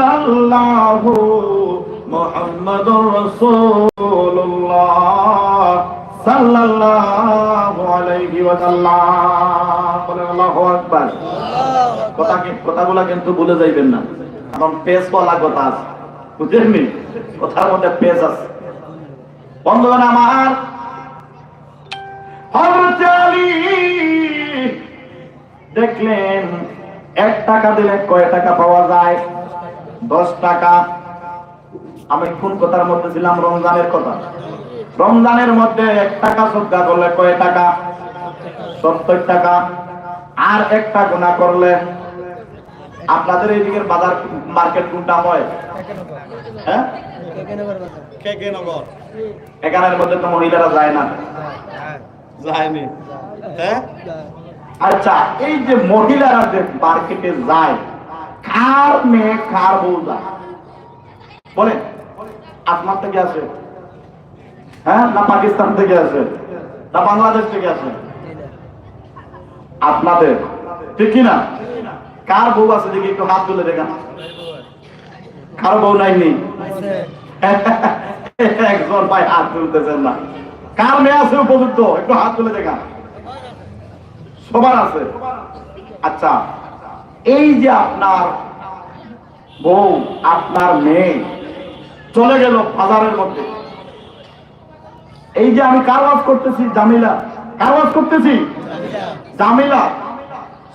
ইল্লাল্লাহু মুহাম্মাদুর রাসূলুল্লাহ সাল্লাল্লাহু আলাইহি আল্লাহু আকবার। কথা কিন্তু ভুলে যাইবেন না। কারণ বলা কথা আছে। কথার মধ্যে আছে। আমার, হযরত আলী দেখলেন, এক টাকা দিলে কয় টাকা পাওয়া যায়? দশ টাকা। আমি কোন কথার মধ্যে ছিলাম রমজানের কথা। রমজানের মধ্যে এক টাকা শ্রদ্ধা করলে কয় টাকা? সত্তর টাকা। আর একটা গুণা করলে আপনাদের এই দিকের বাজার মার্কেট কোন দাম হয়? হ্যাঁ? এখানের মধ্যে তো মহিলারা যায় না। যায়নি। হ্যাঁ? আচ্ছা এই যে মহিলারা যে মার্কেটে যায় কার মেয়ে, কার বউ যায়? বলেন, আপনার থেকে আসে হ্যাঁ না পাকিস্তান থেকে আসে না বাংলাদেশ থেকে আসে আপনাদের, ঠিক না কার বউ আছে দেখি, একটু হাত তুলে দেখান। কারও বউ নাই নেই একজন ভাই হাত তুলতেছেন না। কার মেয়ে আছে উপযুক্ত? একটু হাত তুলে দেখান। সবার আছে? আচ্ছা। এই যে আপনার বউ, আপনার মেয়ে চলে গেল বাজারের মধ্যে। এই যে আমি কার ওয়াজ করতেছি, জামিলা? কার ওয়াজ করতেছি? জামিলা।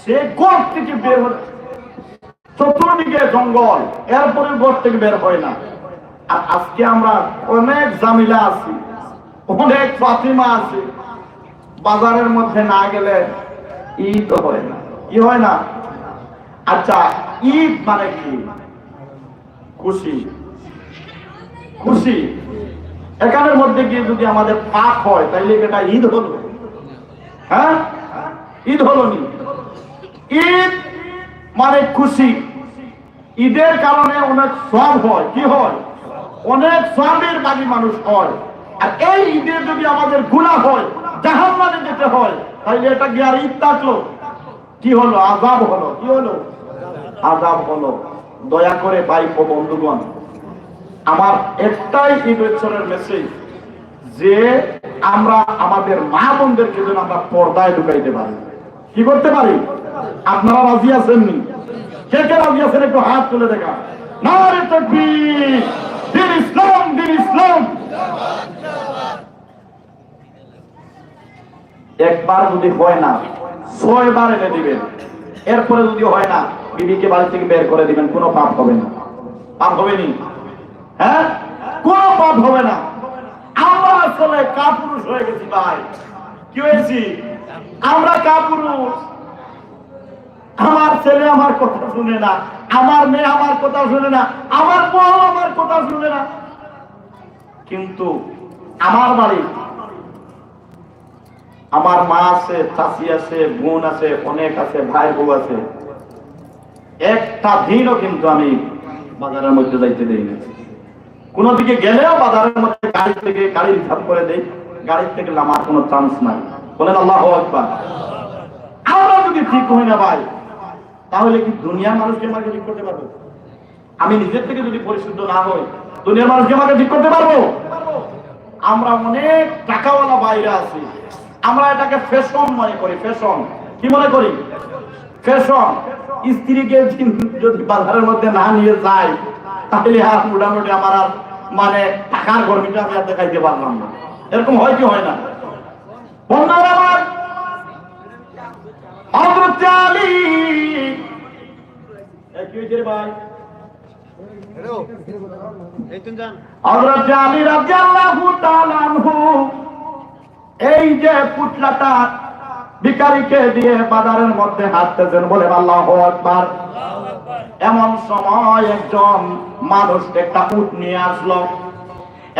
সে গড় থেকে বের হয়ে চতুর্দিকে জঙ্গল এরপরে গড় থেকে বের হয় না। আর আজকে আমরা অনেক জামিলা আছি, অনেক ফাতিমা আছে। বাজারের মধ্যে না গেলে ঈদ হয় না। কি হয় না? আচ্ছা ঈদ মানে কি? খুশি। খুশি। এখানের মধ্যে গিয়ে যদি আমাদের পাক হয়, তাইলে এটা ঈদ হলো? হ্যাঁ? ঈদ হলো নি? ঈদ মানে খুশি। ঈদের কারণে অনেক সব হয়। কি হয়? অনেক সবের বাড়ি মানুষ হয়। আর এই ঈদে যদি আমাদের গুণা হয় জাহান মানে যেতে হয়, তাইলে এটা গিয়ে আর ঈদ থাকল। কি হলো? আজাব হলো। কি হলো? আজাব হলো। দয়া করে ভাই ও বন্ধুগণ, আমার একটাই এই মেসেজ যে আমরা আমাদের মা বোনদেরকে যেন আমরা পর্দায় ঢুকাইতে পারি। কি করতে পারি? আপনারা রাজি আছেননি? কে কে রাজি আছেন? একটু হাত তুলে দেখা না রে দিন ইসলাম দিন ইসলাম। একবার যদি হয় না ছয় বার এনে দিবেন। এরপরে যদি হয় না বিবিকে বাড়ি থেকে বের করে দিবেন, কোনো পাপ হবে না। পাপ হবে নি? হ্যাঁ? কোনো পাপ হবে না। আমরা আসলে কাপুরুষ হয়ে গেছি ভাই। কি হয়েছি? আমরা কাপুরুষ। আমার ছেলে আমার কথা শুনে না, আমার মেয়ে আমার কথা শুনে না, আমার বউ আমার কথা শুনে না। কিন্তু আমার বাড়ি, আমার মা আছে চাষি আছে, বোন আছে, অনেক আছে, ভাই বউ আছে। একটা দিনও কিন্তু আমি বাজারের মধ্যে যাইতে দেই না। কোন দিকে গেলেও বাজারের মধ্যে গাড়ি থেকে গাড়ি রিজার্ভ করে দেই, গাড়ির থেকে নামার কোনো চান্স নাই। বলেন আল্লাহ আকবার। আমরা যদি ঠিক হই না ভাই, তাহলে কি দুনিয়ার মানুষকে আমাকে ঠিক করতে পারব? আমি নিজের থেকে যদি পরিশুদ্ধ না হই, দুনিয়ার মানুষকে আমাকে ঠিক করতে পারব? আমরা অনেক টাকাওয়ালা বাইরে আছি। আমরা এটাকে ফ্যাশন মনে করি ফ্যাশন কি মনে করি? ফ্যাশন স্ত্রীকে যদি বাজারের মধ্যে না নিয়ে যায় তাহলে আর মোটামুটি আমার আর মানে টাকার গর্বিটা আমি আর দেখাইতে পারলাম না। এরকম হয় কি হয় না? এই যে পুতলাটা ভিখারিকে দিয়ে বাজারের মধ্যে হাঁটতেছেন বলে আল্লাহু আকবার। এমন সময় একজন মানুষ একটা উট নিয়ে আসলো।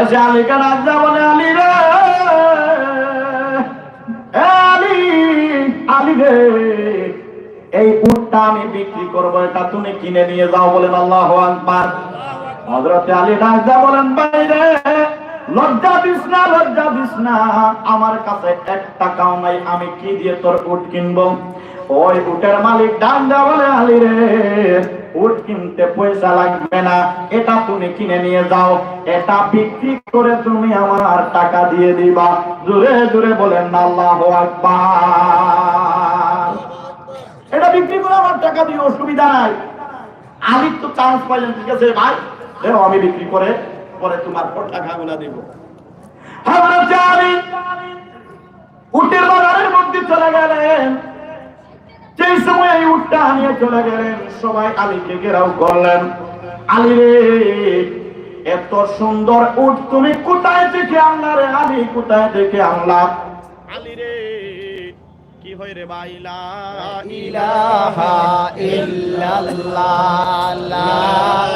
এসে আলীকে রাজা বলে, আলী রে এই উটটা আমি বিক্রি করব, এটা তুমি কিনে নিয়ে যাও বলেন আল্লাহ আকবার। হজরতে আলী রাজা বলেন বাইরে লজ্জা দিস না, লজ্জা দিস না। আমার কাছে এক টাকাও নাই, আমি কি দিয়ে তোর উট কিনবো? ওই উটের মালিক ডান্ডা বলে, আলী রে, উট কিনতে পয়সা লাগবে না, এটা তুমি কিনে নিয়ে যাও। এটা বিক্রি করে তুমি আমার টাকা দিয়ে দিবা। জোরে জোরে বলেন, আল্লাহ এটা বিক্রি করে আমার টাকা দিয়ে অসুবিধা নাই। আমি তো চান্স পাইলেন, ঠিক আছে, ভাই। আমি বিক্রি করে পরে তোমার পর টাকাগুলা দিব। হযরত উটের বাজারের মধ্যে চলে গেলেন। সেই সময় এই উটটা নিয়ে চলে গেলেন সবাই আলীকে ঘেরাও করলেন। আলী রে এত সুন্দর উট তুমি কোথায় থেকে আনলা রে? আলী কোথায় থেকে আনলা? আলী রে কি হয় রে বাইলা ইলাহা ইল্লাল্লাহ লা ইলাহা ইল্লাল্লাহ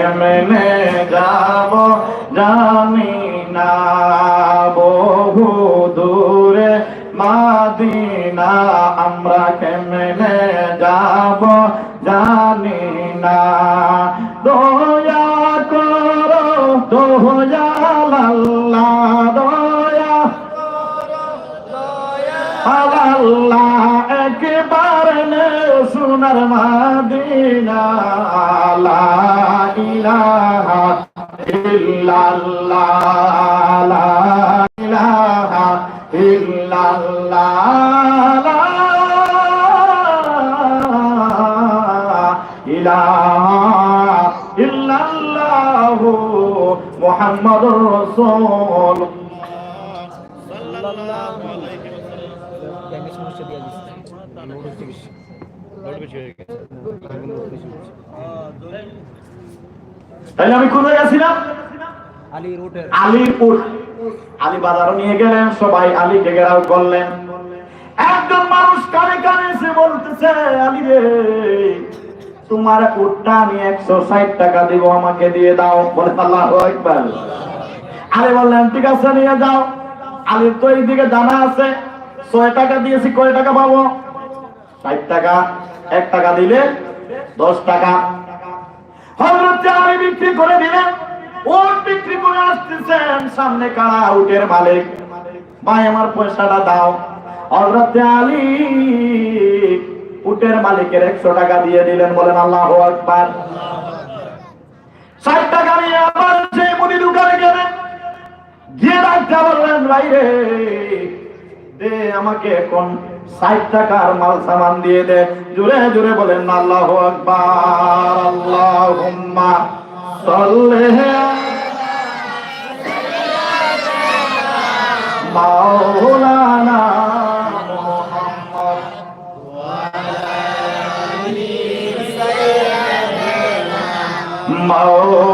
এমনে যাব জানি গেছে তাহলে আমি কোথায় গেছিলাম? আলী আলীর আলী বাজারও নিয়ে গেলেন, সবাই আলীকে ঘেরাও করলেন। একজন মানুষ কানে কানে এসে বলতেছে, আলী রে তোমার উটটা আমি একশো ষাট টাকা দিব, আমাকে দিয়ে দাও। বলে, আল্লাহ একবার আলী বললেন, ঠিক আছে, নিয়ে যাও। আলীর তো এইদিকে জানা আছে, ছয় টাকা দিয়েছি, কয় টাকা পাবো? ষাট টাকা, এক টাকা দিলে দশ টাকা। হজরত আলী বিক্রি করে দিলেন ওট বিক্রি করে আসতেছেন সামনে কারা উটের মালিক? ভাই, আমার পয়সাটা দাও। হজরত আলী উটের মালিকের একশো টাকা দিয়ে দিলেন, বলেন, আল্লাহ আকবার। ষাট টাকা নিয়ে আবার সেই মুদি দোকানে গেলেন। গিয়ে ডাক্তার বললেন, ভাই রে, দে আমাকে এখন ষাট টাকার মাল সামান দিয়ে দে। জোরে জোরে বলেন, আল্লাহ আকবার, আল্লাহুম্মা সাল্লি মাওলানা Oh.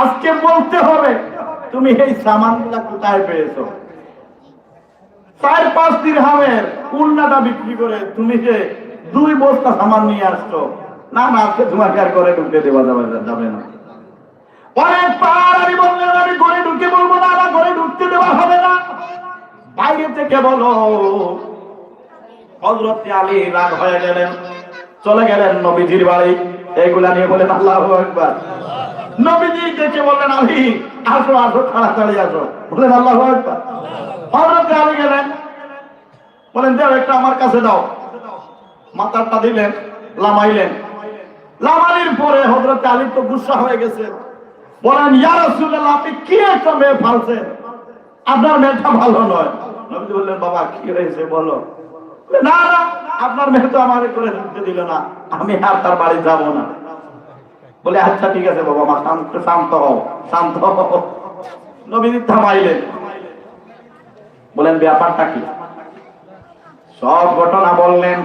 আজকে বলতে হবে, তুমি এই সামানগুলা কোথায় পেয়েছ? চার পাঁচ দিরহামের উন্নাটা বিক্রি করে তুমি যে দুই বস্তা সামান নিয়ে আসছো, না না, আজকে তোমাকে আর ঘরে ঢুকতে দেওয়া যাবে যাবে না। অনেক আমি বললেন, আমি ঘরে ঢুকে বলব না আমার ঘরে ঢুকতে দেওয়া হবে না। বাইরে থেকে বলো, হযরত আলী রাগ হয়ে গেলেন, চলে গেলেন নবীজির বাড়ি। এইগুলা নিয়ে বলেন, আল্লাহু আকবার। নবীজি বললেন, আলী, আসো আসো, তাড়াতাড়ি আসো। বলেন আল্লাহু হযরত আলী গেলেন। বলেন, দেও, একটা আমার কাছে দাও। দিলেন, লামাইলেন। পরে হযরত আলী তো গুসা হয়ে গেছে বলেন, ইয়া রাসূলুল্লাহ, আপনি কি একটা মেয়ে ফালছেন আপনার মেয়েটা ভালো নয়। নবীজি বললেন, বাবা, কি হয়েছে বলো? না না, আপনার মেয়ে তো আমার করে ঢুকতে দিল না। আমি আর তার বাড়ি যাব না। বলে আচ্ছা ঠিক আছে বাবা, মা, শান্ত শান্ত হও শান্ত হও। নবীজি থামাইলেন বলেন, ব্যাপারটা কি? সব ঘটনা বললেন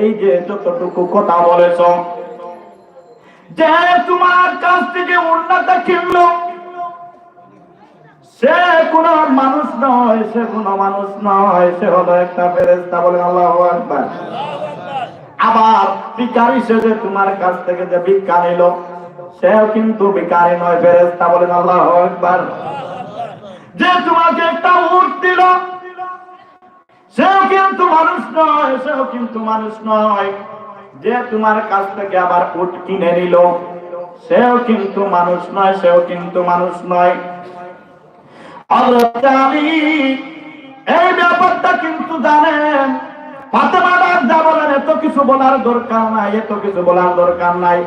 এই যে যতটুকু কথা বলেছ, যে তোমার কাছ থেকে উন্নতা কিনলো সে কোন মানুষ নয়, সে কোন মানুষ নয়, সে হলো একটা ফেরেস্তা বলে আল্লাহ একবার আবার ভিকারি সে যে তোমার কাছ থেকে যে ভিক্ষা নিল, সেও কিন্তু ভিকারি নয় ফেরেস্তা বলেন আল্লাহ একবার যে তোমাকে একটা উট দিল, সেও কিন্তু মানুষ নয়, সেও কিন্তু মানুষ নয়। যে তোমার কাছ থেকে আবার উট কিনে নিল, সেও কিন্তু মানুষ নয়, সেও কিন্তু মানুষ নয়। এই ব্যাপারটা কিন্তু এত কিছু বলার দরকার নাই, এত কিছু বলার দরকার নাই।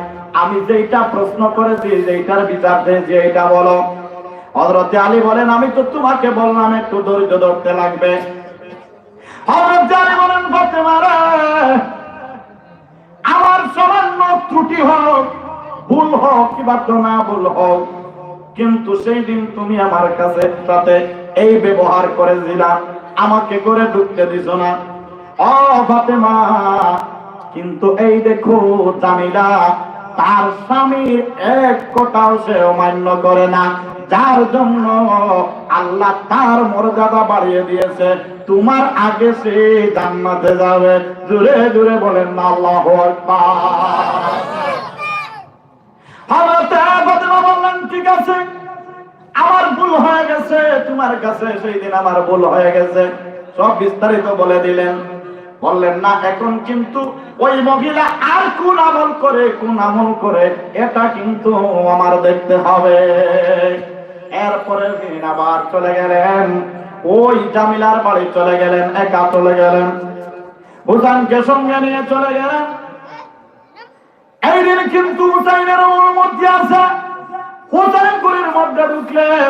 আমি যেইটা প্রশ্ন করেছি, যেইটার বিচার দিয়েছি, এইটা বলো। হযরত আলী বলেন, আমি তো তোমাকে বললাম, একটু ধৈর্য ধরতে লাগবে। হযরত আলী বলেন আমার সামান্য ত্রুটি হোক, ভুল হোক, কিংবা না ভুল হোক কিন্তু সেই দিন তুমি আমার কাছে সাথে এই ব্যবহার করেছিলা, আমাকে করে ঢুকতে দিছ না। ও ফাতেমা, কিন্তু এই দেখো জামিলা, তার স্বামীর এক কথাও সে অমান্য করে না। যার জন্য আল্লাহ তার মর্যাদা বাড়িয়ে দিয়েছে। তোমার আগে সে জান্নাতে যাবে। জুড়ে জুড়ে বলেন আল্লাহু আকবার। ঠিক আছে? আমার ভুল হয়ে গেছে, তোমার কাছে সেই দিন আমার ভুল হয়ে গেছে। সব বিস্তারিত বলে দিলেন। বললেন, না, এখন কিন্তু ওই মহিলা আর কোন আমল করে, কোন আমল করে, এটা কিন্তু আমার দেখতে হবে। এরপরে দিন আবার চলে গেলেন। ওই জামিলার বাড়ি চলে গেলেন, একা চলে গেলেন। হুসানকে সঙ্গে নিয়ে চলে গেলেন। এই দিন কিন্তু হুসাইনের মধ্যে আছে। হুসাইন ঘরের মধ্যে ঢুকলেন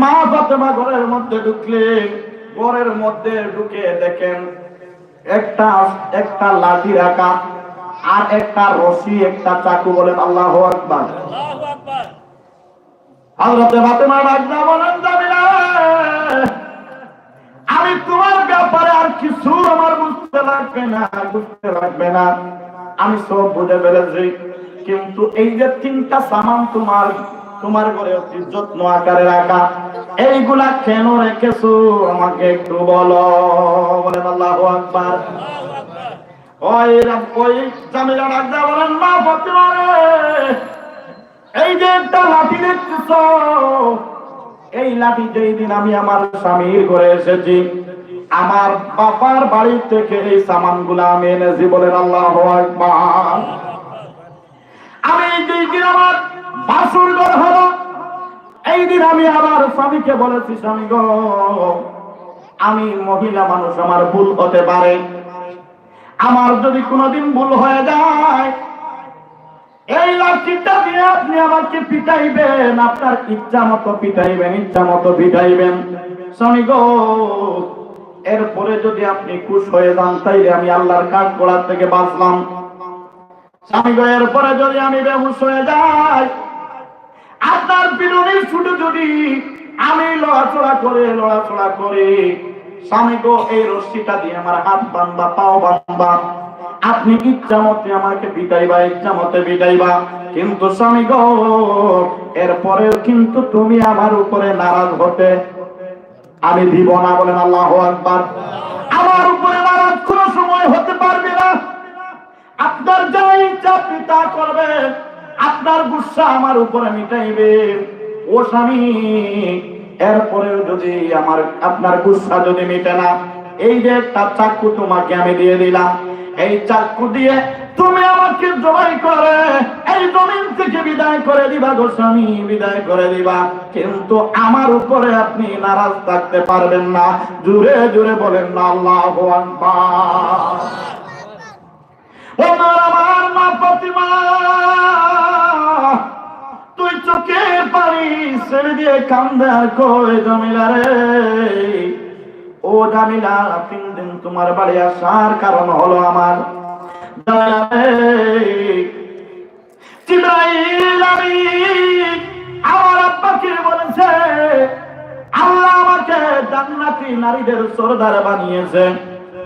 মা ফাতেমা ঘরের মধ্যে ঢুকলেন ঘরের মধ্যে ঢুকে দেখেন একটা একটা লাঠি রাখা আর একটা রশি একটা চাকু বলেন আল্লাহ আকবার। হযরতে ফাতেমা রাজা বলেন জামিলা আমি তোমার ব্যাপারে আর কিছু আমার বুঝতে লাগবে না বুঝতে লাগবে না। আমি সব বুঝে ফেলেছি। কিন্তু এই যে তিনটা সামান তোমার তোমার ঘরে অতি যত্ন আকারে রাখা। এইগুলা কেন রেখেছো? আমাকে একটু বলো। বলেন, আল্লাহ আকবার। বলেন, মা এই যে এই লাঠি আমি আমার স্বামীর আমার বাড়ি থেকে এই সামানগুলা আমি এনেছি বলেন, আল্লাহ আমি দিন আমার বাসুর ঘর হলো। এই দিন আমি আবার স্বামীকে বলেছি, স্বামী আমি মহিলা মানুষ, আমার ভুল হতে পারে। আমার যদি কোনোদিন ভুল হয়ে যায়, এই লাঠিটা দিয়ে আপনি আমাকে পিটাইবেন, আপনার ইচ্ছা মতো পিটাইবেন, ইচ্ছা মতো পিটাইবেন। স্বামী গো, এরপরে যদি আপনি খুশ হয়ে যান, তাইলে আমি আল্লাহর কাঠ গোড়ার থেকে বাঁচলাম। স্বামী গো, এরপরে যদি আমি বেহুশ হয়ে যাই আপনার পিরনির ছুটে যদি আমি লড়াচড়া করে লড়াচড়া করে, স্বামী গো, এই রশ্মিটা দিয়ে আমার হাত বান্ধবা পাও বান্ধবা আপনি ইচ্ছা মতে আমাকে বিটাইবা ইচ্ছা মতে বিটাইবা কিন্তু স্বামী গো, এরপরেও কিন্তু তুমি আমার উপরে নারাজ হতে আমি দিব না বলেন আল্লাহ আকবার। আমার উপরে নারাজ কোনো সময় হতে পারবে না। আপনার যা ইচ্ছা আপনি তা করবেন। আপনার গুসা আমার উপরে মিটাইবে। ও স্বামী, এরপরেও যদি আমার, আপনার গুসা যদি মিটে না, এই যে একটা চাকু তোমাকে আমি দিয়ে দিলাম, এই চাকু দিয়ে তুমি আমাকে জবাই করে, এই জমিন থেকে বিদায় করে দিবা গোস্বামী বিদায় করে দিবা। কিন্তু আমার উপরে আপনি নারাজ থাকতে পারবেন না। জুড়ে জুড়ে বলেন না আল্লাহ আমার মা প্রতিমা চোখে পানি ছেড়ে দিয়ে কান্দে কই রে? ও জামিলা তিন দিন তোমার বাড়ি আসার কারণ হলো আমার। আমার আব্বাকে বলেছে? আল্লাহ আমাকে জান্নাতি নারীদের সরদার বানিয়েছে।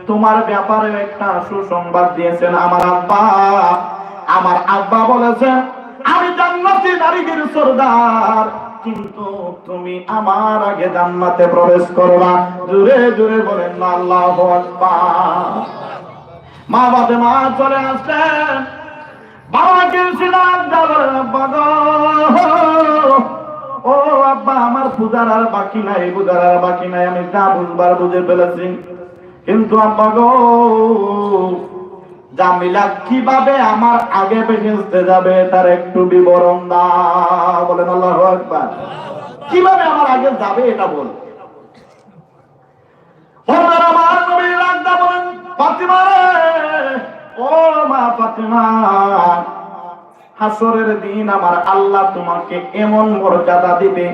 তোমার ব্যাপারে একটা সুসংবাদ দিয়েছেন আমার আব্বা। আমার আব্বা বলেছে, আমি জান্নাতি নারীদের সরদার। কিন্তু তুমি আমার আগে জান্নাতে প্রবেশ করবা। জুড়ে জুড়ে বলেন আল্লাহু মা বাদে মা চলে আসলেন। বাবাকে ও আব্বা, আমার পূজার আর বাকি নাই, পূজার আর বাকি নাই, আমি যা বুঝবার বুঝে ফেলেছি। কিন্তু আব্বা গো জামিলা কীভাবে আমার আগে বেহেস্তে যাবে, তার একটু বিবরণ দাও। বলেন আল্লাহ একবার কীভাবে আমার আগে যাবে এটা বল। হাসরের দিন আমার আল্লাহ তোমাকে এমন মর্যাদা দিবে,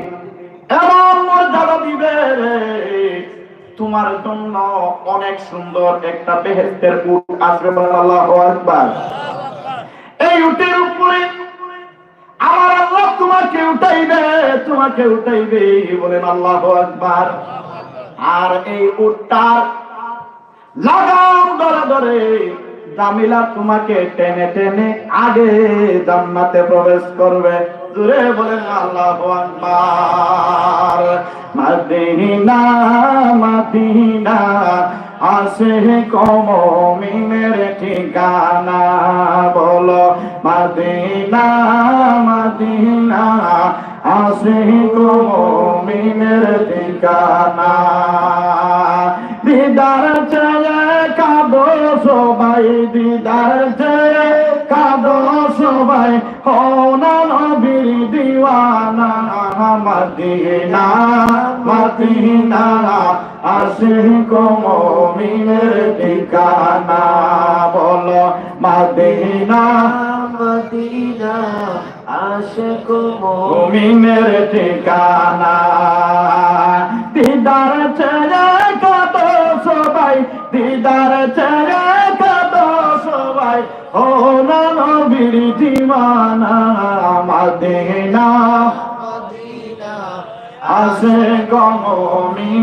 এমন মর্যাদা দিবে রে তোমার জন্য অনেক সুন্দর একটা বেহেস্তের উট আসবে এই উটের উপরে আমার আল্লাহ তোমাকে উঠাইবে তোমাকে উঠাইবে বলেন আর এই লাগাম ধরে ধরে জামিলা তোমাকে টেনে টেনে আগে জান্নাতে প্রবেশ করবে। জুড়ে বলেন আল্লাহ মদিনা মদিনা, আসে কমিনের ঠিকানা, বলো মদিনা মদিনা, আসে কমিনের ঠিকানা। দিদার চেয়ে কাঁদো সবাই, দিদার চেয়ে কাঁদো সবাই নবীর দিওয়ানা মদিনা মদিনা আসে কমিনের ঠিকানা। বলো মদিনা মদিনা আশক মুমিনের ঠিকানা। দিদার ছেড়ে কত সবাই দিদার ছেড়ে কত সবাই। ও না নবীর জীবানা মদিনা। আসে গমিনে